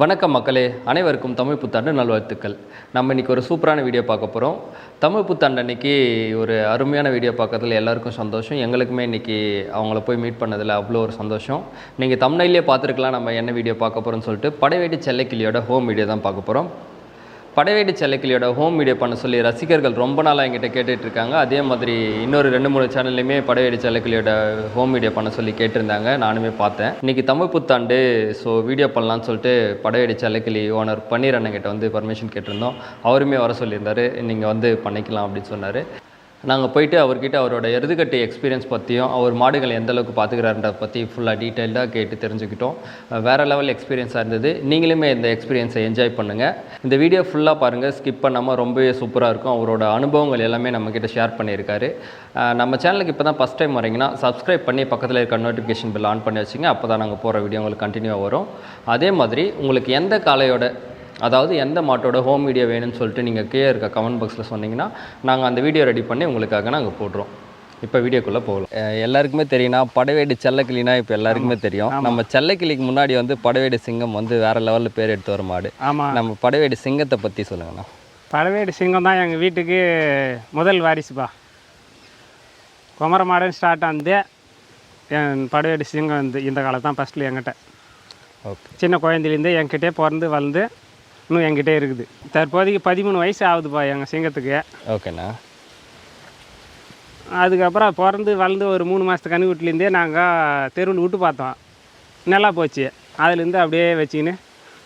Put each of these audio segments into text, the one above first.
வணக்கம் மக்களே அனைவருக்கும் தமிழ் புத்தாண்டு நல்வாழ்த்துக்கள். நம்ம இன்றைக்கி ஒரு சூப்பரான வீடியோ பார்க்க போகிறோம் தமிழ் புத்தாண்டு அன்றைக்கி ஒரு அருமையான வீடியோ பார்க்கறதுல எல்லாருக்கும் சந்தோஷம். எங்களுக்குமே இன்றைக்கி அவங்கள போய் மீட் பண்ணதில் அவ்வளோ ஒரு சந்தோஷம். நீங்கள் தமிழ்லேயே பார்த்துருக்கலாம் நம்ம என்ன வீடியோ பார்க்க போகிறோம்னு சொல்லிட்டு. படைவேடி செல்லக்கிளியோட ஹோம் வீடியோ தான் பார்க்க போகிறோம் படைவேடி செல்லைக்கிளியோட ஹோம் வீடியோ பண்ண சொல்லி ரசிகர்கள் ரொம்ப நாளாக என்கிட்ட கேட்டுட்டு இருக்காங்க அதே மாதிரி இன்னொரு ரெண்டு மூணு சேனல்லையுமே படைவேடி செல்லைக்கிளியோட ஹோம் வீடியோ பண்ண சொல்லி கேட்டிருந்தாங்க. நானுமே பார்த்தேன். இன்னைக்கு தமிழ் புத்தாண்டு ஸோ வீடியோ பண்ணலான்னு சொல்லிட்டு படைவேடி செல்லைக்கிளி ஓனர் பன்னீர் அண்ணங்கிட்ட வந்து பர்மிஷன் கேட்டிருந்தோம். அவருமே வர சொல்லியிருந்தார். நீங்கள் வந்து பண்ணிக்கலாம் அப்படின்னு சொன்னார். நாங்கள் போயிட்டு அவர்கிட்ட அவரோட எருதுகட்டு எக்ஸ்பீரியன்ஸ் பற்றியும் அவர் மாடுகளை எந்த அளவுக்கு பார்த்துக்கிறாருன்றத பற்றி ஃபுல்லாக டீட்டெயில்டாக கேட்டு தெரிஞ்சுக்கிட்டோம். வேறு லெவல் எக்ஸ்பீரியன்ஸாக இருந்தது. நீங்களுமே இந்த எக்ஸ்பீரியன்ஸை என்ஜாய் பண்ணுங்கள் இந்த வீடியோ ஃபுல்லாக பாருங்கள் ஸ்கிப் பண்ணாமல் ரொம்பவே சூப்பராக இருக்கும். அவரோட அனுபவங்கள் எல்லாமே நம்மக்கிட்ட ஷேர் பண்ணியிருக்காரு. நம்ம சேனலுக்கு இப்போ தான் ஃபஸ்ட் டைம் வரீங்கன்னா சப்ஸ்கிரைப் பண்ணி பக்கத்தில் இருக்க நோட்டிஃபிகேஷன் பில் ஆன் பண்ணி வச்சுங்க. அப்போ தான் நாங்கள் போகிற வீடியோ உங்களுக்கு கண்டினியூவாக வரும். அதே மாதிரி உங்களுக்கு எந்த காலையோட அதாவது எந்த மாட்டோட ஹோம் வீடியோ வேணும்னு சொல்லிட்டு நீங்கள் கீழே இருக்க கமெண்ட் பாக்ஸில் சொன்னீங்கன்னா நாங்கள் அந்த வீடியோ ரெடி பண்ணி உங்களுக்காக நாங்கள் போடுறோம் இப்போ வீடியோக்குள்ளே போகலாம். எல்லாருக்குமே தெரியும்னா படைவேடு செல்லக்கிளினா இப்போ எல்லாருக்குமே தெரியும். நம்ம செல்லக்கிளிக்கு முன்னாடி வந்து படைவேடு சிங்கம் வந்து வேற லெவலில் பேர் எடுத்து வர மாடு ஆமாம் நம்ம படைவேடு சிங்கத்தை பற்றி சொல்லுங்கண்ணா. பழவேடு சிங்கம் தான் எங்கள் வீட்டுக்கு முதல் வாரிசுப்பா குமர மாடன் ஸ்டார்ட் ஆனது என் படவேடு சிங்கம் வந்து இந்த காலம் தான் ஃபஸ்ட்டில் என்கிட்ட ஓகே. சின்ன குழந்தையிலேருந்தே என்கிட்டே பிறந்து வளர்ந்து இன்னும் என்கிட்டே இருக்குது. தற்போதைக்கு பதிமூணு வயசு ஆகுதுப்பா எங்கள் சிங்கத்துக்கு. ஓகேண்ணா. அதுக்கப்புறம் பிறந்து வளர்ந்து ஒரு மூணு மாதத்து கனி வீட்டிலேருந்தே நாங்கள் தெருவில் விட்டு பார்த்தோம். நல்லா போச்சு. அதுலேருந்து அப்படியே வச்சுக்கின்னு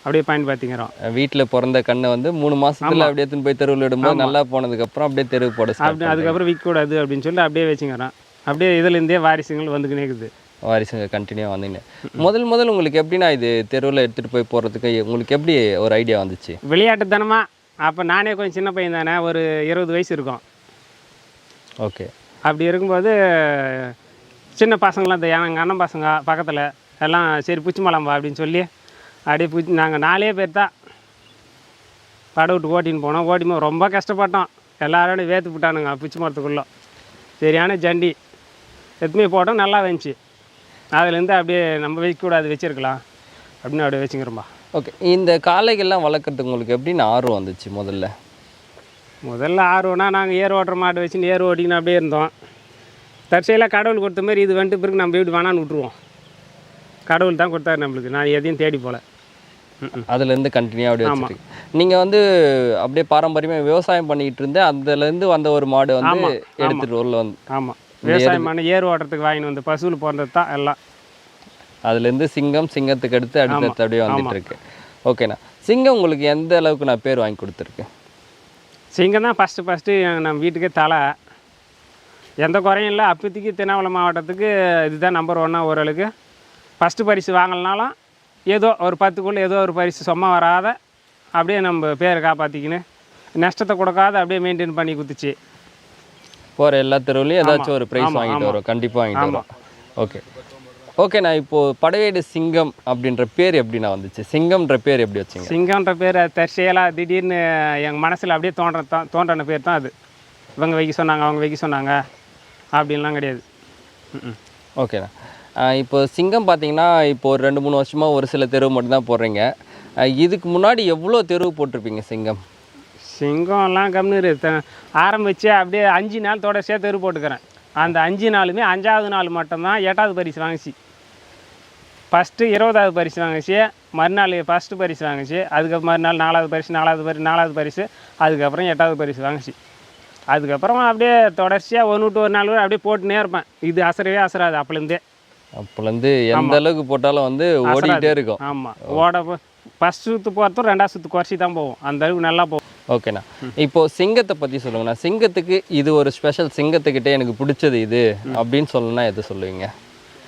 அப்படியே பயன்படுத்திக்கிறோம். வீட்டில் பிறந்த கண்ணை வந்து மூணு மாசத்துல அப்படியே எடுத்துன்னு போய் தெருவில் விடும்போது நல்லா போனதுக்கப்புறம் அப்படியே தெருவு போட அப்படி அதுக்கப்புறம் விற்கக்கூடாது அப்படின்னு சொல்லி அப்படியே வச்சுக்கிறோம். அப்படியே இதுலேருந்தே வாரிசுங்கள் வந்துக்கினே இருக்குது. வாரிசுங்க கண்டினியூ வந்தீங்க. முதல் முதல் உங்களுக்கு எப்படின்னா இது தெருவில் எடுத்துகிட்டு போய் போகிறதுக்கு உங்களுக்கு எப்படி ஒரு ஐடியா வந்துச்சு? விளையாட்டுத்தனமா அப்போ நானே கொஞ்சம் சின்ன பையன் தானே ஒரு இருபது வயசு இருக்கும். ஓகே அப்படி இருக்கும்போது சின்ன பசங்களாம் இந்த எங்கள் அண்ணன் பசங்க பக்கத்தில் எல்லாம் சரி பூச்சி மலம்பா அப்படின்னு சொல்லி அப்படியே பூச்சி நாங்கள் நாலே பேர் தான். படை விட்டு ஓட்டின்னு போனோம். ஓட்டிமோ ரொம்ப கஷ்டப்பட்டோம். எல்லாரோட வேத்து விட்டானுங்க பிச்சி மரத்துக்குள்ளே. சரியான ஜண்டி. எத்துமே போட்டோம். நல்லா வந்துச்சு அதுலேருந்து அப்படியே நம்ம வைக்கக்கூடாது வச்சிருக்கலாம். அப்படின்னு அப்படியே வச்சுக்கிறோம்பா. ஓகே. இந்த காளைகள்லாம் வளர்க்குறதுக்கு உங்களுக்கு எப்படின்னு ஆர்வம் வந்துச்சு முதல்ல? முதல்ல ஆர்வம்னா நாங்கள் ஏர் ஓட்டுற மாடு வச்சு ஏர் ஓட்டிக்கின்னு அப்படியே இருந்தோம். தற்செயலாக கடவுள் கொடுத்த மாதிரி இது வந்துட்டு பிறகு நம்ம எப்படி வேணான்னு விட்ருவோம் கடவுள் தான் கொடுத்தாரு நம்மளுக்கு. நான் எதையும் தேடி போகல அதுலேருந்து கண்டினியூ அப்படியே வச்சுருக்கு நீங்கள் வந்து அப்படியே பாரம்பரியமாக விவசாயம் பண்ணிக்கிட்டு இருந்தேன் அதுலேருந்து வந்த ஒரு மாடு வந்து எடுத்துகிட்டு ஊரில் வந்து ஆமாம் விவசாயம் பண்ண ஏர் ஓட்டுறதுக்கு வாங்கின்னு வந்து பசுவில் பிறந்தது தான் எல்லாம். அதுலேருந்து சிங்கம் சிங்கத்துக்கு அடுத்து அடுத்தடுத்து அப்படியே வந்துட்டு இருக்கு ஓகேண்ணா. சிங்கம் உங்களுக்கு எந்த அளவுக்கு நான் பேர் வாங்கி கொடுத்துருக்கு? சிங்கம் தான் ஃபஸ்ட்டு ஃபஸ்ட்டு நம்ம வீட்டுக்கே தலை. எந்த குறையும் இல்லை. அப்போதைக்கு திருவண்ணாமலை மாவட்டத்துக்கு இதுதான் நம்பர் ஒன்னாக ஓரளவுக்கு. ஃபஸ்ட்டு பரிசு வாங்கலனாலும் ஏதோ ஒரு பத்துக்குள்ளே ஏதோ ஒரு பரிசு சும்மா வராத அப்படியே நம்ம பேரை காப்பாற்றிக்கின்னு நஷ்டத்தை கொடுக்காத அப்படியே மெயின்டைன் பண்ணி குத்துச்சு போகிற எல்லா தெருவுலையும் ஏதாச்சும் ஒரு ப்ரைஸ் வாங்கிட்டு. வரும் கண்டிப்பாக வாங்கிட்டு வரும் ஓகே ஓகேண்ணா இப்போது படைவேடு சிங்கம் அப்படின்ற பேர் எப்படிண்ணா வந்துச்சு? சிங்கம்ன்ற பேர் எப்படி வச்சிங்க? சிங்கம்ன்ற பேர் தற்செயலாக திடீர்னு எங்கள் மனசில் அப்படியே தோன்ற தான் தோன்றின பேர் தான் அது. இவங்க வைக்க சொன்னாங்க அவங்க வைக்க சொன்னாங்க. அப்படின்லாம் கிடையாது. ஓகேண்ணா இப்போ சிங்கம் பார்த்தீங்கன்னா இப்போ ஒரு ரெண்டு மூணு வருஷமாக ஒரு சில தெருவு மட்டும்தான் போடுறீங்க. இதுக்கு முன்னாடி எவ்வளோ தெருவு போட்டிருப்பீங்க சிங்கம்? சிங்கம்லாம் கம்னு ஆரம்பித்து அப்படியே அஞ்சு நாள் தொடர்ச்சியாக தெரு போட்டுக்கிறேன். அந்த அஞ்சு நாளுமே அஞ்சாவது நாள் மட்டும்தான் எட்டாவது பரிசு வாங்கிச்சு. ஃபஸ்ட்டு இருபதாவது பரிசு வாங்கிச்சு. மறுநாள் ஃபஸ்ட்டு பரிசு வாங்கிச்சு. அதுக்கு மறுநாள் நாலாவது பரிசு நாலாவது பரிசு நாலாவது பரிசு. அதுக்கப்புறம் எட்டாவது பரிசு வாங்கிச்சு. அதுக்கப்புறம் அப்படியே தொடர்ச்சியாக ஒன்று விட்டு ஒரு நாள் அப்படியே போட்டுனே இருப்பேன். இது அசரவே அசராது அப்போலேருந்தே அப்போலேருந்து எந்த அளவுக்கு போட்டாலும் வந்து ஓடிக்கிட்டே இருக்கும். ஆமாம் ஓட ஃபஸ்ட் சுற்று போகிறதும் ரெண்டாவது சுற்று குறைச்சி தான் போகும். அந்த அளவுக்கு நல்லா போகும். ஓகேண்ணா. இப்போ சிங்கத்தை பற்றி சொல்லுங்கண்ணா. சிங்கத்துக்கு இது ஒரு ஸ்பெஷல் சிங்கத்துக்கிட்டே எனக்கு பிடிச்சது இது அப்படின்னு சொல்லணும்னா எது சொல்லுவீங்க?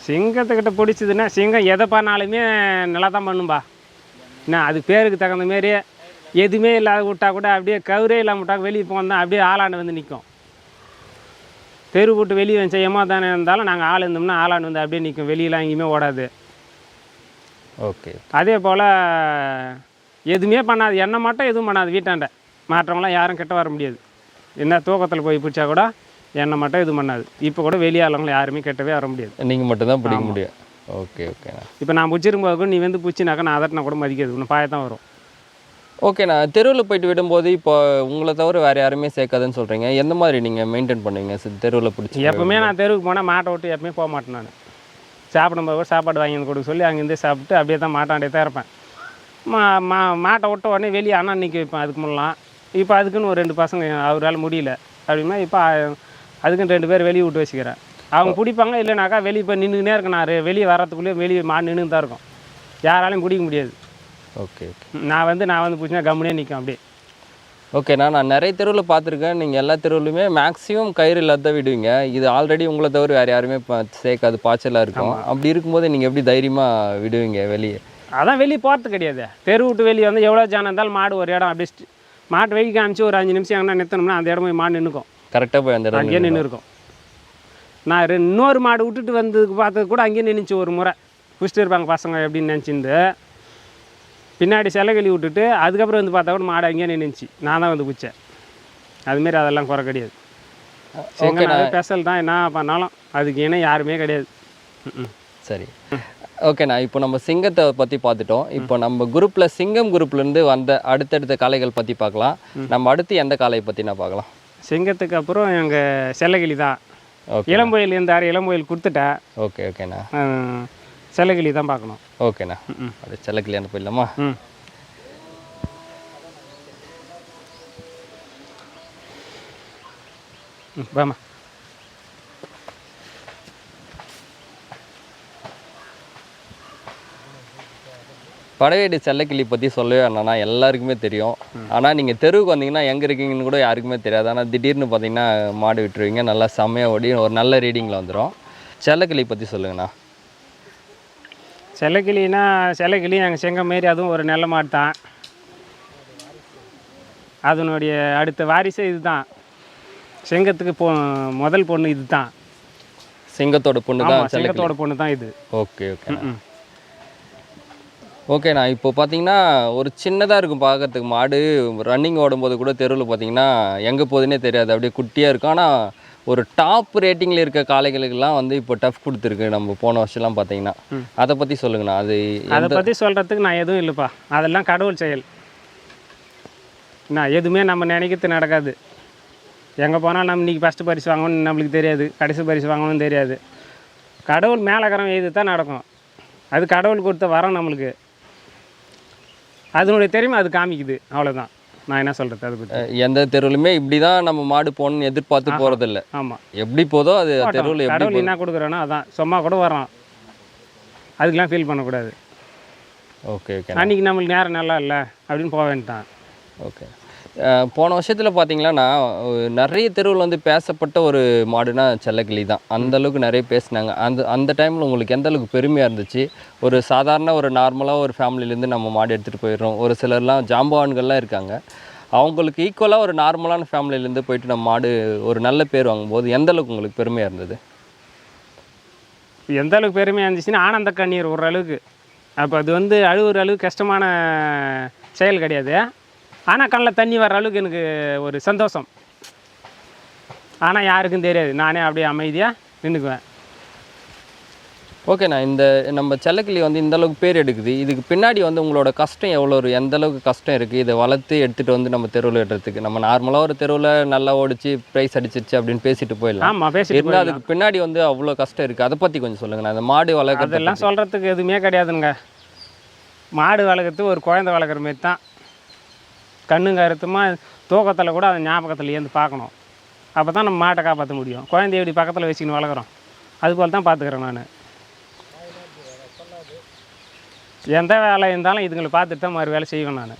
சிங்கத்துக்கிட்ட பிடிச்சதுன்னா சிங்கம் எதை பண்ணாலுமே நல்லா தான் பண்ணும்பா. என்ன அது பேருக்கு தகுந்த மாரி எதுவுமே இல்லாத விட்டா கூட அப்படியே கவுரே இல்லாமல் விட்டா வெளியே போனால் அப்படியே ஆளாண்டு வந்து நிற்கும் தெரு விட்டு வெளியே வந்து செய்யாமல் தானே இருந்தாலும் நாங்கள் ஆள் இருந்தோம்னா ஆளாண்டு வந்து அப்படியே நிற்கும் வெளியெலாம் எங்கேயுமே ஓடாது. ஓகே அதே போல் எதுவுமே பண்ணாது. என்ன மட்டும் எதுவும் பண்ணாது. வீட்டாண்ட. மாற்றவங்களாம் யாரும் கிட்ட வர முடியாது. என்ன தூக்கத்தில் போய் பிடிச்சா கூட என்னை மட்டும் எதுவும் பண்ணாது. இப்போ கூட வெளியாளவங்களை யாருமே கிட்டவே வர முடியாது. நீங்கள் மட்டும்தான் பிடிக்க முடியும். ஓகே ஓகேண்ணா இப்போ நான் பிடிச்சிருக்கும்போது கூட நீ வந்து பிடிச்சினாக்கா நான் அதட்டினா கூட மதிக்காது. இன்னும் பாய தான் வரும் ஓகேண்ணா தெருவில் போயிட்டு விடும்போது இப்போ உங்களை தவிர வேறு யாருமே சேர்க்காதுன்னு சொல்கிறீங்க எந்த மாதிரி நீங்கள் மெயின்டைன் பண்ணுவீங்க? தெருவில் பிடிச்சி எப்பவுமே நான் தெருவுக்கு போனால் மாட்டை விட்டு எப்பவுமே போக மாட்டேன் நான். சாப்பிடும்போது கூட சாப்பாடு வாங்கி வந்து கொடுக்க சொல்லி அங்கேருந்தே சாப்பிட்டு அப்படியே தான் மாட்டாண்டே தான் இருப்பேன். மா மா மாட்டை விட்ட உடனே வெளியே அண்ணா நிற்க வைப்பேன் அதுக்கு முன்னலாம் இப்போ அதுக்குன்னு ஒரு ரெண்டு பசங்க அவரால் முடியல. அப்படின்னா இப்போ அதுக்குன்னு ரெண்டு பேர் வெளியே விட்டு வச்சுக்கிறேன். அவங்க பிடிப்பாங்க இல்லைனாக்கா வெளியே இப்போ நின்றுக்கினே இருக்கேன் நான் வெளியே வரத்துக்குள்ளேயே வெளியே மாடு நின்று தான் இருக்கும். யாராலையும் பிடிக்க முடியாது. Okay okay. நான் வந்து நான் வந்து பிடிச்சினா கம்முனே நிற்கும் அப்படியே. ஓகேண்ணா நான் நிறைய தெருவில் பார்த்துருக்கேன். நீங்கள் எல்லா தெருவுலையுமே மேக்ஸிமம் கயிறு இல்லாத விடுவீங்க. இது ஆல்ரெடி உங்களை தவிர வேறு யாருமே சேர்க்காது பாய்ச்சலாக இருக்கும். அப்படி இருக்கும்போது நீங்கள் எப்படி தைரியமாக விடுவீங்க வெளியே? அதான் வெளியே போகிறது கிடையாது. தெரு விட்டு வெளியே வந்து எவ்வளோ ஜனம் இருந்தாலும் மாடு ஒரு இடம் அப்படியே ஸ்டி- மாட்டு வெயிட் காமிச்சு ஒரு அஞ்சு நிமிஷம் எங்கன்னா நிறுத்தணும்னா அந்த இடம் போய் மாடு நின்றுக்கும் கரெக்டாக போய் அந்த இடம் அங்கேயே நின்று இருக்கும் நான் இன்னொரு மாடு விட்டுட்டு வந்ததுக்கு பார்த்தது கூட அங்கேயே நின்றுச்சு ஒரு முறை. குடிச்சிட்டு இருப்பாங்க பசங்க எப்படின்னு நினச்சிருந்து. பின்னாடி சிலைகளி விட்டுட்டு அதுக்கப்புறம் வந்து பார்த்தா கூட மாடு அங்கேயே நின்றுச்சு நான் தான் வந்து பிடிச்சேன் அதுமாரி அதெல்லாம் குறை கிடையாது. செங்கனாவே ஸ்பெஷல் தான் என்ன பண்ணாலும் அதுக்கு இணை யாருமே கிடையாது. சரி. ஓகேண்ணா இப்போ நம்ம சிங்கத்தை பற்றி பார்த்துட்டோம். இப்போ நம்ம குரூப்பில் சிங்கம் குரூப்லேருந்து வந்த அடுத்தடுத்த காளைகள் பற்றி பார்க்கலாம். நம்ம அடுத்து எந்த காளையை பற்றி நான் பார்க்கலாம்? சிங்கத்துக்கு அப்புறம் எங்கள் செல்லகிளி தான். ஓகே இளம்புயல் இருந்தார் இளம்புயல் கொடுத்துட்டேன் ஓகே ஓகேண்ணா அஹ், செல்லகிளி தான் பார்க்கணும். ஓகேண்ணா. அது செல்ல கல்யாணம் போயிடலாமா? ம். ம், வாம்மா. படையேடு செல்லக்கிளி பற்றி சொல்லவே வேணாம்னா எல்லாருக்குமே தெரியும். ஆனால் நீங்கள் தெருவுக்கு வந்தீங்கன்னா எங்கே இருக்கீங்கன்னு கூட யாருக்குமே தெரியாது. ஆனால் திடீர்னு பார்த்தீங்கன்னா மாடு விட்டுருவீங்க. நல்லா செம்மையாக ஓடி ஒரு நல்ல ரீடிங்கில் வந்துடும் செல்லக்கிளி பற்றி சொல்லுங்கண்ணா. செல்லக்கிளினா செல்லக்கிளி எங்கள் செங்கம் மாரி அதுவும் ஒரு நல்ல மாடு தான். அதனுடைய அடுத்த வாரிசே இதுதான். செங்கத்துக்கு பொ முதல் பொண்ணு இது தான் சிங்கத்தோட பொண்ணு தான் செங்கத்தோட பொண்ணு தான் இது. Okay okay. ஓகேண்ணா இப்போ பார்த்தீங்கன்னா ஒரு சின்னதாக இருக்கும் பார்க்கறதுக்கு மாடு. ரன்னிங் ஓடும்போது கூட தெருவில் பார்த்தீங்கன்னா எங்கே போகுதுன்னே தெரியாது. அப்படியே குட்டியாக இருக்கும். ஆனால் ஒரு டாப் ரேட்டிங்கில் இருக்க காளைகளுக்கெல்லாம் வந்து இப்போ டஃப் கொடுத்துருக்கு நம்ம போன வருஷம்லாம் பார்த்தீங்கன்னா. அதை பற்றி சொல்லுங்கண்ணா. அது அதை பற்றி சொல்கிறதுக்கு நான் எதுவும் இல்லைப்பா. அதெல்லாம் கடவுள் செயல். நான் எதுவுமே நம்ம நினைக்கிறது நடக்காது. எங்கே போனால் நம்ம இன்றைக்கி ஃபஸ்ட்டு பரிசு வாங்கணும்னு நம்மளுக்கு தெரியாது. கடைசி பரிசு வாங்கணும்னு தெரியாது. கடவுள் மேலகரம் எது தான் நடக்கும். அது கடவுள் கொடுத்த வரம் நம்மளுக்கு. அதனுடைய தெரியுமா அது காமிக்குது. அவ்வளோதான் நான் என்ன சொல்கிறது அதை பற்றி எந்த தெருவுலையுமே இப்படி தான் நம்ம மாடு போகணும்னு எதிர்பார்த்து போகிறதில்ல ஆமாம் எப்படி போதோ அது தெருவில் எப்படி என்ன கொடுக்குறோனோ அதான். சும்மா கூட வரோம் அதுக்கெலாம் ஃபீல் பண்ணக்கூடாது. ஓகே ஓகே அன்றைக்கி நம்மளுக்கு நேரம் நல்லா இல்லை அப்படின்னு போக வேண்டியதான் ஓகே போன வருஷத்தில் பார்த்தீங்கன்னா நிறைய தெருவில் வந்து பேசப்பட்ட ஒரு மாடுனா செல்லக்கிளி தான். அந்த அளவுக்கு நிறைய பேசினாங்க. அந்த அந்த டைமில் உங்களுக்கு எந்த அளவுக்கு பெருமையாக இருந்துச்சு? ஒரு சாதாரண ஒரு நார்மலாக ஒரு ஃபேமிலியிலேருந்து நம்ம மாடு எடுத்துகிட்டு போயிடுறோம். ஒரு சிலர்லாம் ஜாம்பவான்கள்லாம் இருக்காங்க. அவங்களுக்கு ஈக்குவலாக ஒரு நார்மலான ஃபேமிலியிலேருந்து போயிட்டு நம்ம மாடு ஒரு நல்ல பேர் வாங்கும்போது எந்த அளவுக்கு உங்களுக்கு பெருமையாக இருந்தது? எந்த அளவுக்கு பெருமையாக இருந்துச்சுன்னா ஆனந்த கண்ணீர் ஒரு அளவுக்கு. அப்போ அது வந்து அழுகுற அளவுக்கு கஷ்டமான செயல் கிடையாது. ஆனால் கண்ணில் தண்ணி வர்ற அளவுக்கு எனக்கு ஒரு சந்தோஷம். ஆனால் யாருக்கும் தெரியாது. நானே அப்படியே அமைதியாக நின்றுக்குவேன் ஓகேண்ணா இந்த நம்ம செல்லக்கிளி வந்து இந்த அளவுக்கு பேர் எடுக்குது. இதுக்கு பின்னாடி வந்து உங்களோட கஷ்டம் எவ்வளோ எந்த அளவுக்கு கஷ்டம் இருக்குது இதை வளர்த்து எடுத்துகிட்டு வந்து நம்ம தெருவில் விடுறதுக்கு நம்ம நார்மலாக ஒரு தெருவில் நல்லா ஓடிச்சு ப்ரைஸ் அடிச்சிருச்சு அப்படின்னு பேசிட்டு போயிடலாம். ஆமாம் பேசிட்டு இருந்தால் அதுக்கு பின்னாடி வந்து அவ்வளோ கஷ்டம் இருக்குது அதை பற்றி கொஞ்சம் சொல்லுங்கண்ணா. அந்த மாடு வளர்க்குறது அதெல்லாம் சொல்கிறதுக்கு எதுவுமே கிடையாதுங்க. மாடு வளர்க்குறது ஒரு குழந்தை வளர்க்குற மாரி தான். கண்ணுங்க அறுத்துமா தூக்கத்தில் கூட அதை ஞாபகத்தில் ஏந்து பார்க்கணும். அப்போ தான் நம்ம மாட்டை காப்பாற்ற முடியும். குழந்தைய எப்படி பக்கத்தில் வச்சுக்கின்னு வளர்க்குறோம். அதுபோல் தான் பார்த்துக்கிறேன் நான். எந்த வேலை இருந்தாலும் இதுங்களை பார்த்துட்டு தான் மறு வேலை செய்வேன் நான்.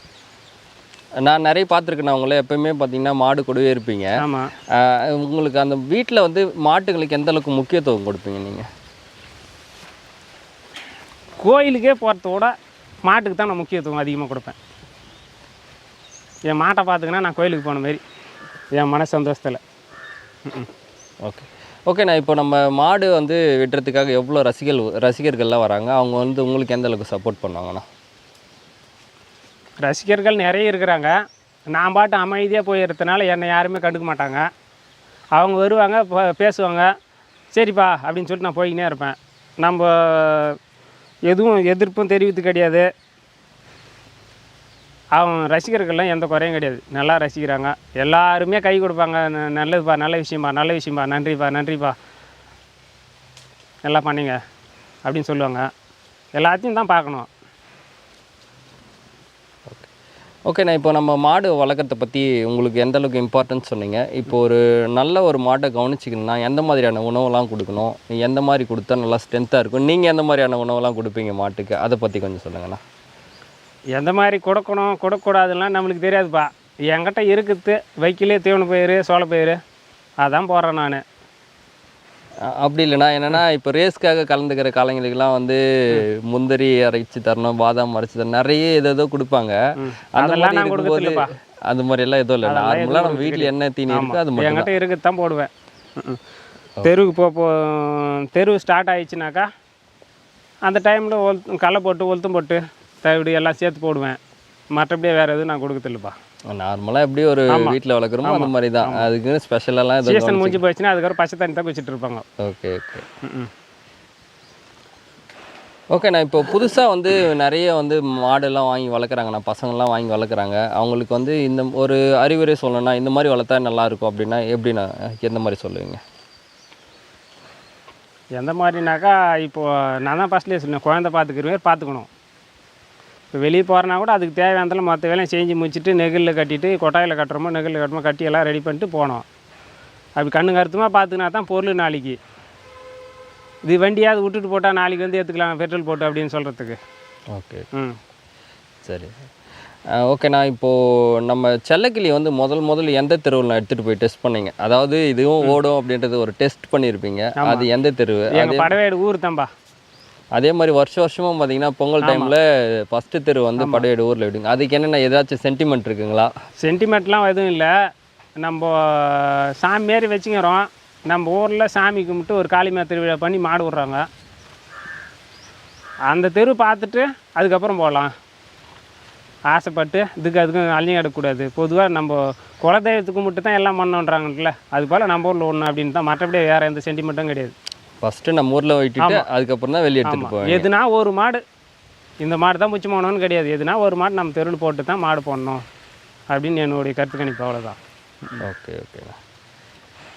நான் நிறைய பார்த்துருக்கேன். உங்களை எப்பயுமே பார்த்தீங்கன்னா மாடு கூடவே இருப்பீங்க. ஆமாம் உங்களுக்கு அந்த வீட்டில் வந்து மாட்டுங்களுக்கு எந்த அளவுக்கு முக்கியத்துவம் கொடுப்பீங்க நீங்கள் கோயிலுக்கே போகிறத விட மாட்டுக்கு தான் நான் முக்கியத்துவம் அதிகமாக கொடுப்பேன். என் மாட்டை பார்த்துக்கினா நான் கோயிலுக்கு போன மாதிரி என் மன சந்தோஷத்தில். ஓகே. ஓகேண்ணா இப்போ நம்ம மாடு வந்து வெட்டுறதுக்காக எவ்வளோ ரசிகர்கள் ரசிகர்கள்லாம் வராங்க? அவங்க வந்து உங்களுக்கு எந்த அளவுக்கு சப்போர்ட் பண்ணுவாங்கண்ணா? ரசிகர்கள் நிறைய இருக்கிறாங்க. நான் பாட்டு அமைதியாக போயிடுறதுனால என்னை யாருமே கண்டுக்க மாட்டாங்க. அவங்க வருவாங்க பேசுவாங்க. சரிப்பா அப்படின்னு சொல்லிட்டு நான் போய்க்கினே இருப்பேன். நம்ம எதுவும் எதிர்ப்பும் தெரிவித்து கிடையாது. அவன் ரசிகர்கள்லாம் எந்த குறையும் கிடையாது. நல்லா ரசிக்கிறாங்க. எல்லாருமே கை கொடுப்பாங்க. நல்லதுப்பா நல்ல விஷயம்ப்பா நல்ல விஷயம்ப்பா நன்றிப்பா நன்றிப்பா. நல்லா பண்ணிங்க. அப்படின்னு சொல்லுவாங்க. எல்லாத்தையும் தான் பார்க்கணும். ஓகேண்ணா இப்போ நம்ம மாடு வளர்க்குறத பற்றி உங்களுக்கு எந்த அளவுக்கு இம்பார்ட்டன்ஸ் சொன்னீங்க? இப்போ ஒரு நல்ல ஒரு மாட்டை கவனிச்சிக்கணும்னா எந்த மாதிரியான உணவெல்லாம் கொடுக்கணும்? எந்த மாதிரி கொடுத்தா நல்லா ஸ்ட்ரென்த்தாக இருக்கும்? நீங்கள் எந்த மாதிரியான உணவெல்லாம் கொடுப்பீங்க மாட்டுக்கு? அதை பற்றி கொஞ்சம் சொல்லுங்கண்ணா. எந்த மாதிரி கொடுக்கணும் கொடுக்கக்கூடாதுலாம் நம்மளுக்கு தெரியாதுப்பா. என்கிட்ட இருக்குது வைக்கிலே தீவன பயிர் சோளப்பயிர் அதான் போடுறேன் நான். அப்படி இல்லைண்ணா. என்னன்னா இப்போ ரேஸ்க்காக கலந்துக்கிற காலைங்களுக்கெல்லாம் வந்து முந்திரி அரைச்சி தரணும் பாதாம் அரைச்சி தரணும். நிறைய ஏதோ ஏதோ கொடுப்பாங்க. அந்த அதெல்லாம் நான் கொடுக்கறதில்லப்பா. அது மாதிரி எல்லாம் எதுவும் இல்லை நார்மலாக நம்ம வீட்டில் என்ன தீனி இருக்கோ அது என்கிட்ட இருக்குது தான் போடுவேன். தெருவுக்கு போ போ தெருவு ஸ்டார்ட் ஆயிடுச்சுனாக்கா அந்த டைமில் ஒல் களை போட்டு ஒலுத்தம் போட்டு தவிடு எல்லாம் சேர்த்து போடுவேன். மற்றபடியே வேறு எதுவும் நான் கொடுக்கறதில்லப்பா. நார்மலாக எப்படி ஒரு வீட்டில் வளர்க்குறோமோ அந்த மாதிரி தான் அதுக்கு ஸ்பெஷலெல்லாம் சீசன் முடிஞ்சு போயிடுச்சுன்னா அதுக்கப்புறம் பச்சை தண்ணி தான் குச்சிட்டு இருப்பாங்க. Okay okay. ஓகே நான் இப்போ புதுசாக வந்து நிறைய வந்து மாடெல்லாம் வாங்கி வளர்க்குறாங்கண்ணா பசங்கள்லாம் வாங்கி வளர்க்குறாங்க. அவங்களுக்கு வந்து இந்த ஒரு அறிவுரை சொல்லணும்னா இந்த மாதிரி வளர்த்தா நல்லா இருக்கும் அப்படின்னா எப்படிண்ணா எந்த மாதிரி சொல்லுவீங்க? எந்த மாதிரினாக்கா இப்போது நான் தான் ஃபஸ்ட்லேயே சொன்னேன். குழந்தை பார்த்துக்கிறவே பார்த்துக்கணும். இப்போ வெளியே போகிறனா கூட அதுக்கு தேவையானதில் மற்ற வேலையும் செஞ்சு முடிச்சுட்டு நெகிழில் கட்டிட்டு கொட்டாயில் கட்டுறோமோ நெகிழில் கட்டுறோமோ கட்டி எல்லாம் ரெடி பண்ணிட்டு போனோம். அப்படி கண்ணு கருத்துமாக பார்த்துக்கினா தான் பொருள் நாளைக்கு. இது வண்டியாவது விட்டுட்டு போட்டால் நாளைக்கு வந்து எடுத்துக்கலாம் பெட்ரோல் போட்டு அப்படின்னு சொல்கிறதுக்கு ஓகே. ம். சரி. ஓகேண்ணா இப்போது நம்ம செல்லக்கிளி வந்து முதல் முதல்ல எந்த தெருவில் எடுத்துகிட்டு போய் டெஸ்ட் பண்ணீங்க? அதாவது இதுவும் ஓடும் அப்படின்றது ஒரு டெஸ்ட் பண்ணியிருப்பீங்க அது எந்த தெருவு? எங்கள் படவேடு ஊர் தான்பா. அதே மாதிரி வருஷம் வருஷமும் பார்த்தீங்கன்னா பொங்கல் டைமில் ஃபஸ்ட்டு தெரு வந்து படையேடு ஊரில் விடுங்க. அதுக்கு என்னென்ன ஏதாச்சும் சென்டிமெண்ட் இருக்குங்களா? சென்டிமெண்ட்லாம் எதுவும் இல்லை. நம்ம சாமி மாரி வச்சுக்கிறோம். நம்ம ஊரில் சாமி கும்பிட்டு ஒரு காளிமா திருவிழா பண்ணி மாடு விட்றாங்க. அந்த தெரு பார்த்துட்டு அதுக்கப்புறம் போகலாம். ஆசைப்பட்டு இதுக்கு அதுக்கும் அழிஞ்சு கிடக்கூடாது பொதுவாக நம்ம குலதெய்வத்துக்கு மட்டும் தான் எல்லாம் பண்ணோன்றாங்கல்ல அது போல் நம்ம ஊரில் ஒன்று அப்படின்னு தான் மற்றபடி வேறு எந்த சென்டிமெண்ட்டும் கிடையாது. ஃபஸ்ட்டு நம்ம ஊரில் விட்டுட்டு அதுக்கப்புறம் தான் வெளியே எடுத்துகிட்டு போவேன் எதுனா ஒரு மாடு இந்த மாடு தான் முச்சு போகணும்னு கிடையாது. எதுனா ஒரு மாடு நம்ம தெருவில் போட்டு தான் மாடு போடணும் அப்படின்னு என்னுடைய கருத்து கணிப்பு அவ்வளோதான் ஓகே ஓகேண்ணா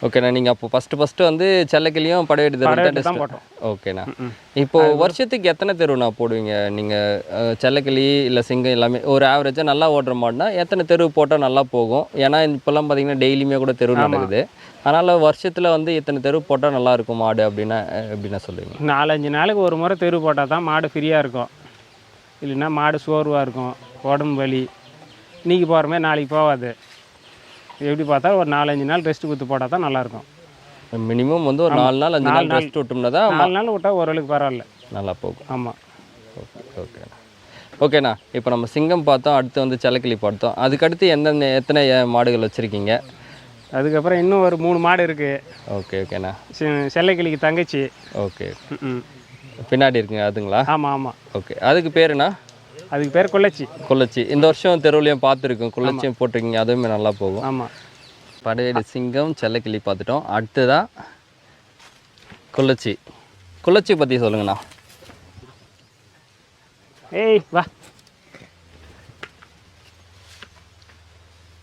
ஓகேண்ணா நீங்கள் அப்போ ஃபஸ்ட்டு ஃபஸ்ட்டு வந்து செல்லக்கிளியும் படையெடு தெரு தான் போட்டோம். ஓகேண்ணா இப்போ வருஷத்துக்கு எத்தனை தெருண்ணா போடுவீங்க? நீங்கள் செல்லக்கிளி இல்லை சிங்கம் எல்லாமே ஒரு ஆவரேஜாக நல்லா ஓடுற மாடுனா எத்தனை தெரு போட்டால் நல்லா போகும்? ஏன்னா இப்போல்லாம் பார்த்தீங்கன்னா டெய்லியுமே கூட தெரு நடக்குது. அதனால் வருஷத்தில் வந்து இத்தனை தெரு போட்டால் நல்லா இருக்கும் மாடு அப்படின்னா எப்படின்னா சொல்லுவீங்க? நாலஞ்சு நாளைக்கு ஒரு முறை தெரு போட்டால் தான் மாடு ஃப்ரீயாக இருக்கும். இல்லைன்னா மாடு சோர்வாக இருக்கும். உடம்பு வலி. இன்றைக்கி போகிற மாதிரி நாளைக்கு போகாது. எப்படி பார்த்தா ஒரு நாலஞ்சு நாள் ரெஸ்ட் கொடுத்து போட்டால் தான் நல்லாயிருக்கும். மினிமம் வந்து ஒரு நாலு நாள் அஞ்சு நாள் ரெஸ்ட் விட்டோம்னா தான் நாலு நாள் விட்டால் ஓரளவுக்கு பரவாயில்ல. நல்லா போகும். ஆமாம் ஓகே ஓகேண்ணா ஓகேண்ணா இப்போ நம்ம சிங்கம் பார்த்தோம் அடுத்து வந்து செல்லக்கிளி பார்த்தோம். அதுக்கடுத்து எந்தெந்த எத்தனை மாடுகள் வச்சுருக்கீங்க? அதுக்கப்புறம் இன்னும் ஒரு மூணு மாடு இருக்குது ஓகே ஓகேண்ணா செல்லைக்கிளிக்கு தங்கச்சி. ஓகே பின்னாடி இருக்குங்க அதுங்களா? ஆமாம் ஆமாம் ஓகே அதுக்கு பேருண்ணா அதுக்கு பேர் கொள்ளச்சி. கொள்ளச்சி. இந்த வருஷம் தெருவுலையும் பார்த்துருக்கோம். கொள்ளச்சியும் போட்டிருக்கீங்க. அதுவுமே நல்லா போகும். ஆமாம் படையடி சிங்கம் செல்லக்கிளி பார்த்துட்டோம். அடுத்ததா கொள்ளச்சி. கொள்ளச்சி பற்றி சொல்லுங்கண்ணா. ஏய் வா.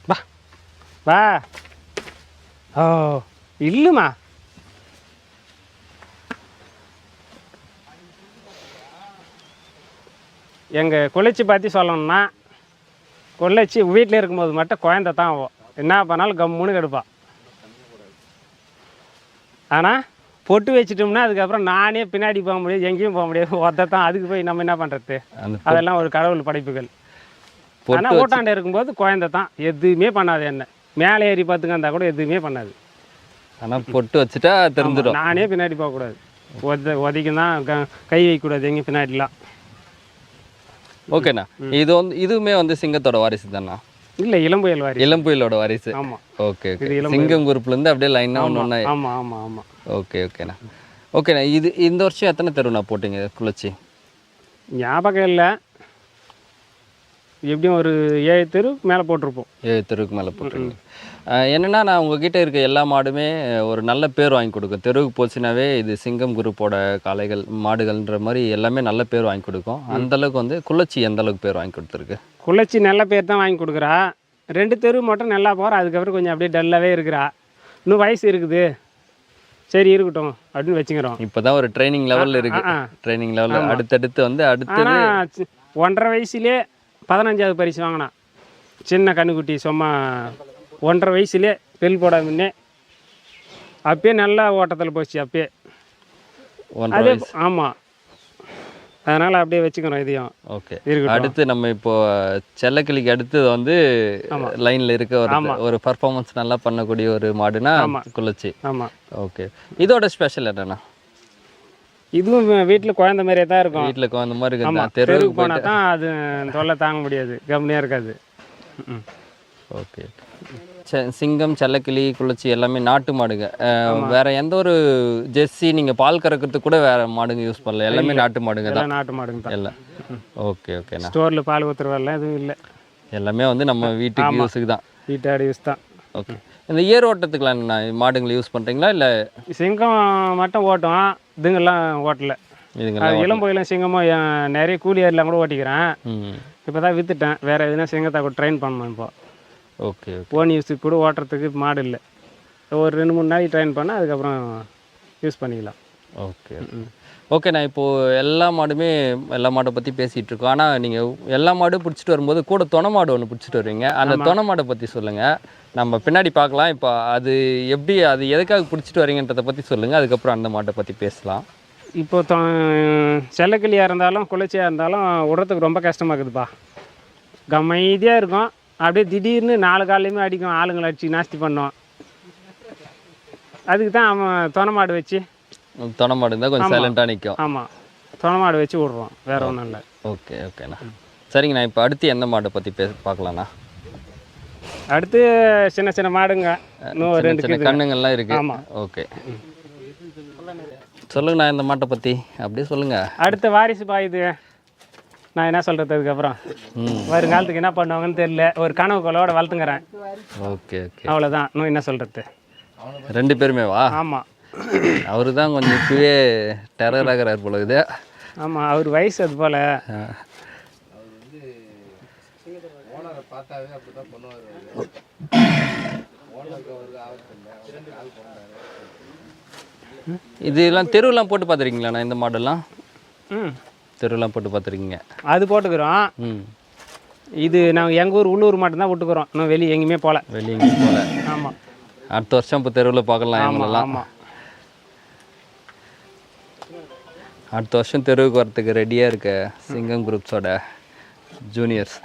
வா. வா. ஓ இல்லுமா எங்கள் கொள்ளைச்சி பற்றி சொல்லணும்னா கொள்ளைச்சி வீட்டில் இருக்கும்போது மட்டும் குழந்தை தான் ஆகும் என்ன பண்ணாலும் கம்முன்னு கெடுப்பா. ஆனால் பொட்டு வச்சிட்டோம்னா அதுக்கப்புறம் நானே பின்னாடி போக முடியாது எங்கேயும் போக முடியாது. ஒருத்த தான் அதுக்கு போய் நம்ம என்ன பண்ணுறது அதெல்லாம் ஒரு கடவுள் படைப்புகள். ஆனால் ஓட்டாண்ட இருக்கும்போது குழந்தை தான். எதுவுமே பண்ணாது என்ன. மேலே ஏறி பார்த்துக்க இருந்தால் கூட எதுவுமே பண்ணாது. ஆனால் பொட்டு வச்சுட்டா தெரிஞ்சிடும். நானே பின்னாடி போகக்கூடாது. உத உதைக்கும் தான் க- கை வைக்கக்கூடாது எங்கேயும் பின்னாடிலாம். ஓகேண்ணா. இது வந்து இதுவுமே வந்து சிங்கத்தோட வாரிசு தானா? இல்லை இளம்புயல் வாரி இளம்புயலோட வாரிசு. ஆமாம் ஓகே ஓகே. சிங்கம் குரூப்லேருந்து அப்படியே லைனாக ஒன்று ஒன்றா ஆமாம் ஆமாம் ஆமாம் ஓகே ஓகேண்ணா. ஓகேண்ணா இது இந்த வருஷம் எத்தனை தெருண்ணா போட்டீங்க குளச்சி? ஞாபகம் இல்லை. எப்படியும் ஒரு ஏழு தெரு மேலே போட்டிருப்போம். ஏழு தெருவுக்கு மேலே போட்டுருங்க அஹ் என்னன்னா நான் உங்ககிட்ட இருக்க எல்லா மாடுமே ஒரு நல்ல பேர் வாங்கி கொடுக்கும். தெருவுக்கு போச்சுனாவே இது சிங்கம் குரூப்போட காளைகள் மாடுகள்ன்ற மாதிரி எல்லாமே நல்ல பேர் வாங்கி கொடுக்கும். அந்த அளவுக்கு வந்து குள்ளச்சி எந்த அளவுக்கு பேர் வாங்கி கொடுத்துருக்கு? குள்ளச்சி நல்ல பேர் தான் வாங்கி கொடுக்குறா. ரெண்டு தெரு மட்டும் நல்லா போகிறா அதுக்கப்புறம் கொஞ்சம் அப்படியே டல்லாகவே இருக்கிறா. இன்னும் வயசு இருக்குது. சரி இருக்கட்டும் அப்படின்னு வச்சுக்கிறோம். இப்போதான் ஒரு ட்ரைனிங் லெவலில் இருக்கு. ஆ, ஆ. ட்ரைனிங் லெவலில் அடுத்தடுத்து வந்து அடுத்து ஒன்றரை வயசுலே பதினஞ்சாவது பரிசு வாங்கினான். சின்ன கண்ணுக்குட்டி சும்மா ஒன்றரை வயசுலே பெல் போட முன்னே அப்பயே நல்லா ஓட்டத்தில் போச்சு அப்பயே. அதே ஆமாம் அதனால் அப்படியே வச்சுக்கிறோம் இதையும். ஓகே. அடுத்து நம்ம இப்போ செல்லக்கிளிக்கு அடுத்து வந்து லைன்ல இருக்க ஒரு ஒரு பர்ஃபார்மன்ஸ் நல்லா பண்ணக்கூடிய ஒரு மாடுனா குள்ளச்சி ஆமாம் ஓகே. இதோட ஸ்பெஷல் என்னன்னா? இதுவும் வீட்டில் குழந்த மாதிரியே தான் இருக்கும். வீட்டில் அந்த மாதிரி இருக்கு ஆமாம் நான் தெருவுக்கு தெருவுக்கு போனால் தான் அது தொல்லை தாங்க முடியாது. கம்மியாக இருக்காது. ம். ஓகே. சிங்கம் செல்லக்கிளி குளச்சி எல்லாமே நாட்டு மாடுங்க. வேற எந்த ஒரு ஜெர்சி நீங்க பால் கறக்கிறதுக்கு கூட வேற மாடுங்க யூஸ் பண்ணல. எல்லாமே நாட்டு மாடுங்க தான். நாட்டு மாடுங்க தான். எல்லாம். ஓகே ஓகேண்ணா ஸ்டோரில் பால் ஊற்றுறவெல்லாம் எதுவும் இல்லை. எல்லாமே வந்து நம்ம வீட்டுக்கு யூஸுக்கு தான். வீட்டாடு யூஸ் தான். ஓகே. இந்த ஏர் ஓட்டத்துக்குலாம் என்ன மாடுங்களை யூஸ் பண்றீங்களா இல்ல? சிங்கம் மட்டும் ஓட்டும் இதுங்கெல்லாம் ஓட்டல. இதுங்களா அது இளம்போயிலும் சிங்கமும் நிறைய கூலி ஏரிலாம் கூட ஓட்டிக்கிறேன். இப்போ தான் விற்றுட்டேன் வேறு எதுனா சிங்கத்தை கூட ட்ரெயின் பண்ணணும் இப்போ. ஓகே ஓன் யூஸுக்கு கூட ஓட்டுறதுக்கு மாடு இல்லை. ஒரு ரெண்டு மூணு நாளைக்கு ட்ரெயின் பண்ணால் அதுக்கப்புறம் யூஸ் பண்ணிக்கலாம். Okay okay. நான் இப்போது எல்லா மாடுமே எல்லா மாடை பற்றி பேசிகிட்டு இருக்கோம். ஆனால் நீங்கள் எல்லா மாடும் பிடிச்சிட்டு வரும்போது கூட தொண மாடு ஒன்று பிடிச்சிட்டு வருவீங்க. அந்த தொண மாடை பற்றி சொல்லுங்கள் நம்ம பின்னாடி பார்க்கலாம். இப்போ அது எப்படி அது எதுக்காக பிடிச்சிட்டு வரீங்கன்றதை பற்றி சொல்லுங்கள் அதுக்கப்புறம் அந்த மாட்டை பற்றி பேசலாம். இப்போ தொ செல்லக்கிளியாக இருந்தாலும் குளிர்ச்சியாக இருந்தாலும் விடுறதுக்கு ரொம்ப கஷ்டமாக இருக்குதுப்பா. கமைதியாக இருக்கும். அப்படியே திடீர்னு நாலு காலையுமே அடிக்கும். ஆளுங்களை அடிச்சு நாஸ்தி பண்ணும். அதுக்கு தான் அவன் தொண மாடு வச்சு. தொண மாடு இருந்தால் கொஞ்சம் சைலண்ட்டாக நிற்கும் ஆமாம் தொண மாடு வச்சு விட்றோம். வேற ஒன்றும் இல்லை. ஓகே ஓகேண்ணா. சரிங்கண்ணா இப்போ அடுத்து எந்த மாடை பற்றி பேச பார்க்கலாண்ணா அடுத்து சின்ன சின்ன மாடுங்க. இன்னும் ரெண்டு சின்ன கண்ணுங்கள்லாம் இருக்கு. ஆமா. ஓகே. சொல்லுங்கண்ணா இந்த மாட்டை பற்றி அப்படியே சொல்லுங்கள் அடுத்த வாரிசு பாயுது. நான் என்ன சொல்கிறது அதுக்கப்புறம்? ம் வருங்காலத்துக்கு என்ன பண்ணுவாங்கன்னு தெரியல. ஒரு கனவு கொலோட வளர்த்துங்கிறேன். Okay okay. அவ்வளோதான் இன்னும் என்ன சொல்கிறது ரெண்டு பேருமே வா? ஆமாம் அவரு தான் கொஞ்சம் இப்பவே டெரர் ஆகிறார் போல இது ஆமாம் அவர் வயசு அது போல். இதெல்லாம் தெருவெல்லாம் போட்டு பார்த்துருக்கீங்களாண்ணா இந்த மாடெல்லாம்? ம். தெருவெல்லாம் போட்டு பார்த்துருக்கீங்க. அது போட்டுக்கிறோம். ம். இது நாங்கள் எங்கள் ஊர் உள்ளூர் மட்டும்தான் விட்டுக்கிறோம். இன்னும் வெளியே எங்கேயுமே போகல. வெளியே எங்கேயும் போல ஆமாம் அடுத்த வருஷம் இப்போ தெருவில் பார்க்கலாம் இவங்களெல்லாம். ஆமாம் அடுத்த வருஷம் தெருவுக்கு வரத்துக்கு ரெடியாக இருக்க சிங்கம் குரூப்ஸோட ஜூனியர்ஸ்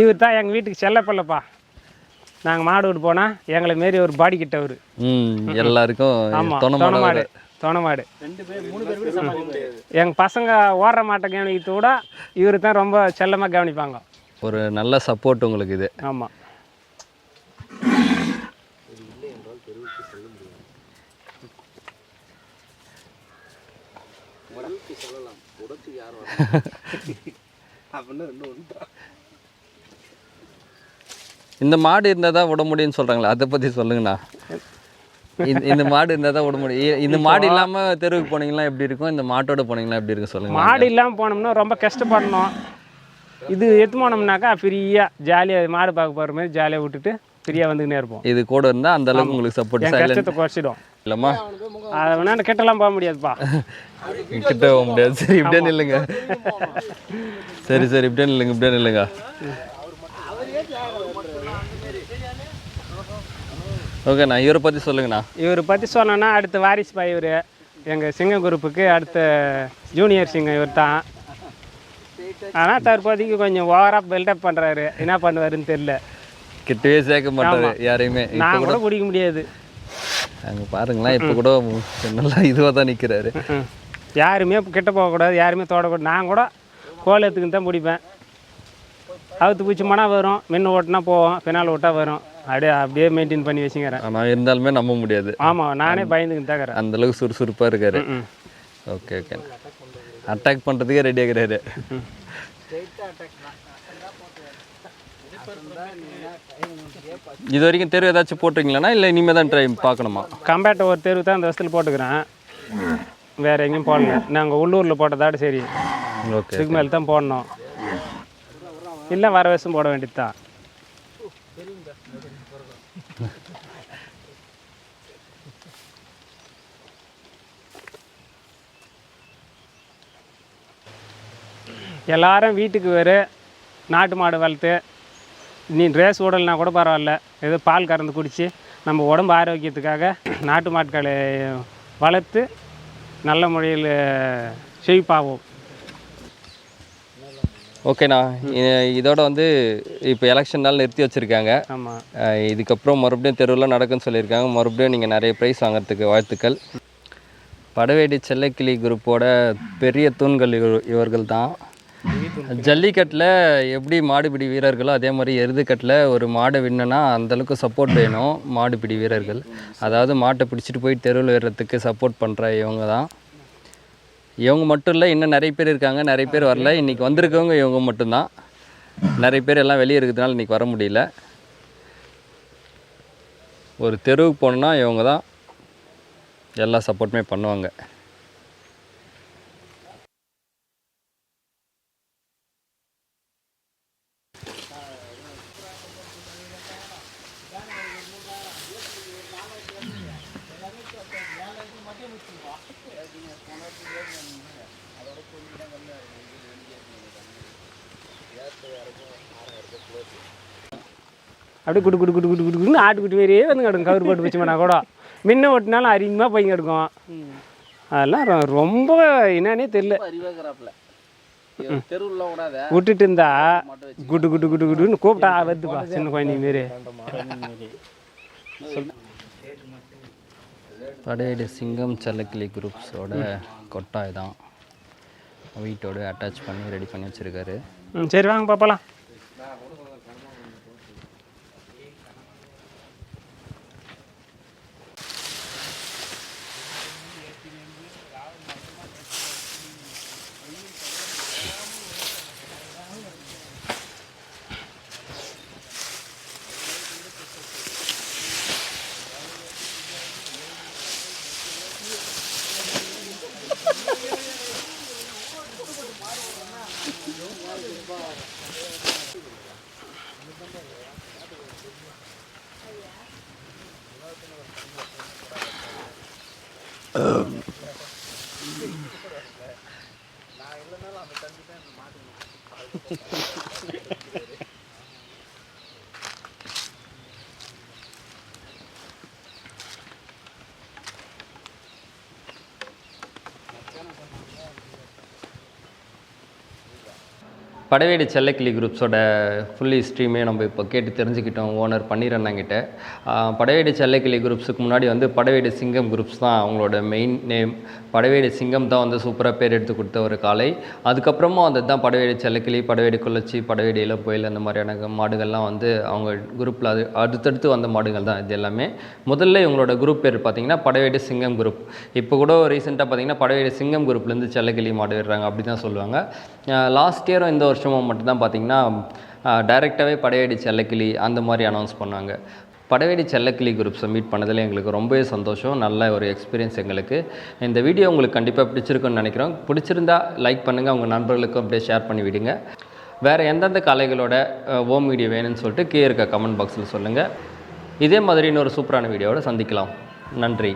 இவர் தான் எங்கள் வீட்டுக்கு செல்லப்பிள்ளப்பா. நாங்கள் மாடு விட்டு போனால் எங்களை மாரி ஒரு பாடி கிட்ட அவர். ம் எல்லாருக்கும் தொண மாடு தொண மாடு எங்கள் பசங்க ஓடுற மாட்டை கவனிக்கிறது கூட இவர் தான் ரொம்ப செல்லமாக கவனிப்பாங்க. ஒரு நல்ல சப்போர்ட் உங்களுக்கு இது. ஆமாம் இந்த மாடு இருந்தால் தான் விட முடியும்னு சொல்கிறாங்களா அதை பற்றி சொல்லுங்கண்ணா. இந்த மாடு இருந்தால் தான் விட முடியும். இந்த மாடு இல்லாமல் தெருவுக்கு போனீங்களா எப்படி இருக்கும்? இந்த மாட்டோட போனீங்களா எப்படி இருக்கும் சொல்லுங்க மாடு இல்லாமல் போனோம்னா ரொம்ப கஷ்டப்படணும். இது எடுத்து போனோம்னாக்கா ஃப்ரீயாக ஜாலியாக மாடு பார்க்க போகிற மாதிரி ஜாலியாக விட்டுட்டு ஃப்ரீயாக வந்துக்கினே இருப்போம். இது கூட இருந்தால் அந்த அளவுக்கு உங்களுக்கு சப்போர்ட் கஷ்டத்தை குறைச்சிடும். இல்லைம்மா? அதை வேணா கிட்டலாம் போக முடியாதுப்பா. கிட்ட போக முடியாது. சரி இப்படியே நில்லுங்க. சரி சரி இப்படியே நில்லுங்க இப்படியே நில்லுங்க. ஓகேண்ணா இவரை பற்றி சொல்லுங்கண்ணா. இவரை பற்றி சொன்னோன்னா அடுத்த வாரிசு பாய் இவர். எங்கள் சிங்க குரூப்புக்கு அடுத்த ஜூனியர் சிங்கம் இவர் தான். ஆனால் தற்போதைக்கு கொஞ்சம் ஓவராக பில்டப் பண்ணுறாரு என்ன பண்ணுவாருன்னு தெரியல. கிட்டவே சேர்க்க மாட்டாரு யாரையுமே. நான் கூட பிடிக்க முடியாது. அங்கே பாருங்களேன் இப்போ கூட நல்லா இதுவாக தான் நிற்கிறாரு. யாருமே கிட்ட போகக்கூடாது யாருமே தொடக்கூடாது நான் கூட கோலத்துக்கு தான் பிடிப்பேன். அவுத்து பூச்சி மனா வரும் முன்ன ஓட்டினா போவோம் பின்னால் விட்டா வரும். அப்படியே அப்படியே மெயின்டைன் பண்ணி வச்சுக்கிறேன். ஆனால் இருந்தாலுமே நம்ப முடியாது. ஆமாம் நானே பயந்துக்கிட்டு தாக்கிறேன் அந்த அளவுக்கு சுறுசுறுப்பாக இருக்காரு. Okay okay. அட்டாக் பண்ணுறதுக்கே ரெடி ஆகிறாரு. இது வரைக்கும் தெரு ஏதாச்சும் போட்டிருக்கீங்களாண்ணா? இல்லை இனிமேல் தான் ட்ரை பார்க்கணுமா? கம்பேட்ட ஒரு தெருவு தான் இந்த வருஷத்தில் போட்டுக்கிறேன். வேறு எங்கேயும் போடல. நாங்கள் உள்ளூரில் போட்டதாட சரி. ஓகே இதுக்கு மேலே தான் போடணும். இல்லை வர வருஷம் போட வேண்டியது தான் எல்லாரும் வீட்டுக்கு வேறு நாட்டு மாடு வளர்த்து நீ ரேஸ் விடலைனா கூட பரவாயில்ல. ஏதோ பால் கறந்து குடித்து நம்ம உடம்பு ஆரோக்கியத்துக்காக நாட்டு மாட்களை வளர்த்து நல்ல முறையில் செழிப்பாகும் ஓகேண்ணா. இதோட வந்து இப்போ எலெக்ஷன் நாள் நிறுத்தி வச்சுருக்காங்க. ஆமாம் இதுக்கப்புறம் மறுபடியும் தெருவில் நடக்குன்னு சொல்லியிருக்காங்க. மறுபடியும் நீங்கள் நிறைய ப்ரைஸ் வாங்குறதுக்கு வாழ்த்துக்கள். படவேடி செல்லக்கிளி குரூப்போட பெரிய தூண்கள் இவர் இவர்கள் தான் ஜல்லிக்கட்டில் எப்படி மாடுபிடி வீரர்களோ அதே மாதிரி எருதுக்கட்டில் ஒரு மாடை வின்னுனா அந்தளவுக்கு சப்போர்ட் வேணும் மாடுபிடி வீரர்கள். அதாவது மாட்டை பிடிச்சிட்டு போய் தெருவில் ஏறுறதுக்கு சப்போர்ட் பண்ணுற இவங்க தான். இவங்க மட்டும் இல்லை இன்னும் நிறைய பேர் இருக்காங்க நிறைய பேர் வரல. இன்றைக்கி வந்திருக்கவங்க இவங்க மட்டும்தான். நிறைய பேர் எல்லாம் வெளியே இருக்கிறதுனால இன்றைக்கி வர முடியல. ஒரு தெருவுக்கு போனோன்னா இவங்க தான் எல்லா சப்போர்ட்டுமே பண்ணுவாங்க. அப்படியே குடு குடு குடு குடு குடு குடுன்னு ஆட்டுக்குட்டி மாரியே வந்து கிடக்கும். கவர் போட்டு வச்சோம்னா கூட. முன்ன ஓட்டினாலும் அதிகமாக போய் கிடக்கும். அதெல்லாம் ரொம்ப என்னன்னே தெரியல. விட்டுட்டு இருந்தா குடு குடு குடு குடுன்னு கூப்பிட்டா வருதுப்பா சின்ன குழந்தைங்க மாரி படையடி சிங்கம் செல்லக்கிளி குரூப்ஸோட கொட்டாய் தான். வீட்டோட அட்டாச் பண்ணி ரெடி பண்ணி வச்சுருக்காரு. ம் சரி வாங்க பார்ப்பலாம் நான் இல்லைனாலும் அந்த தம்பி தான் மாட்டேன் படவேடு செல்லக்கிளி குரூப்ஸோட ஃபுல் ஹிஸ்ட்ரியுமே நம்ம இப்போ கேட்டு தெரிஞ்சுக்கிட்டோம் ஓனர் பன்னீரண்ணங்கிட்ட படவேடு செல்லக்கிளி குரூப்ஸுக்கு முன்னாடி வந்து படவேடு சிங்கம் குரூப்ஸ் தான் அவங்களோட மெயின் நேம் படவேடு சிங்கம் தான் வந்து சூப்பராக பேர் எடுத்து கொடுத்த ஒரு காலை அதுக்கப்புறமா வந்து தான் படவேடு செல்லக்கிளி படவேடு குளச்சி படவேடு இளம்பொயில் அந்த மாதிரியான மாடுகள்லாம் வந்து அவங்க குரூப்பில் அது அடுத்தடுத்து வந்த மாடுகள் தான் இது எல்லாமே. முதல்ல இவங்களோட குரூப் பேர் பார்த்திங்கன்னா படவேடு சிங்கம் குரூப். இப்போ கூட ரீசெண்டாக பார்த்தீங்கன்னா படவேடு சிங்கம் குரூப்லேருந்து செல்லக்கிளி மாடு விடுறாங்க அப்படி தான் சொல்லுவாங்க லாஸ்ட் இயரும் இந்த வருஷமும் மட்டும்தான் பார்த்தீங்கன்னா டைரெக்டாகவே படையடி செல்லக்கிளி அந்த மாதிரி அனௌன்ஸ் பண்ணாங்க. படையடி செல்லக்கிளி குரூப்ஸை மீட் பண்ணதில் எங்களுக்கு ரொம்பவே சந்தோஷம் நல்ல ஒரு எக்ஸ்பீரியன்ஸ் எங்களுக்கு. இந்த வீடியோ உங்களுக்கு கண்டிப்பாக பிடிச்சிருக்குன்னு நினைக்கிறோம். பிடிச்சிருந்தா லைக் பண்ணுங்கள் உங்கள் நண்பர்களுக்கும் அப்படியே ஷேர் பண்ணி விடுங்க. வேறு எந்தெந்த கலைகளோட ஓம் வீடியோ வேணும்னு சொல்லிட்டு கீழே இருக்க கமெண்ட் பாக்ஸில் சொல்லுங்கள் இதே மாதிரி இன்னொரு சூப்பரான வீடியோவோட சந்திக்கலாம். நன்றி.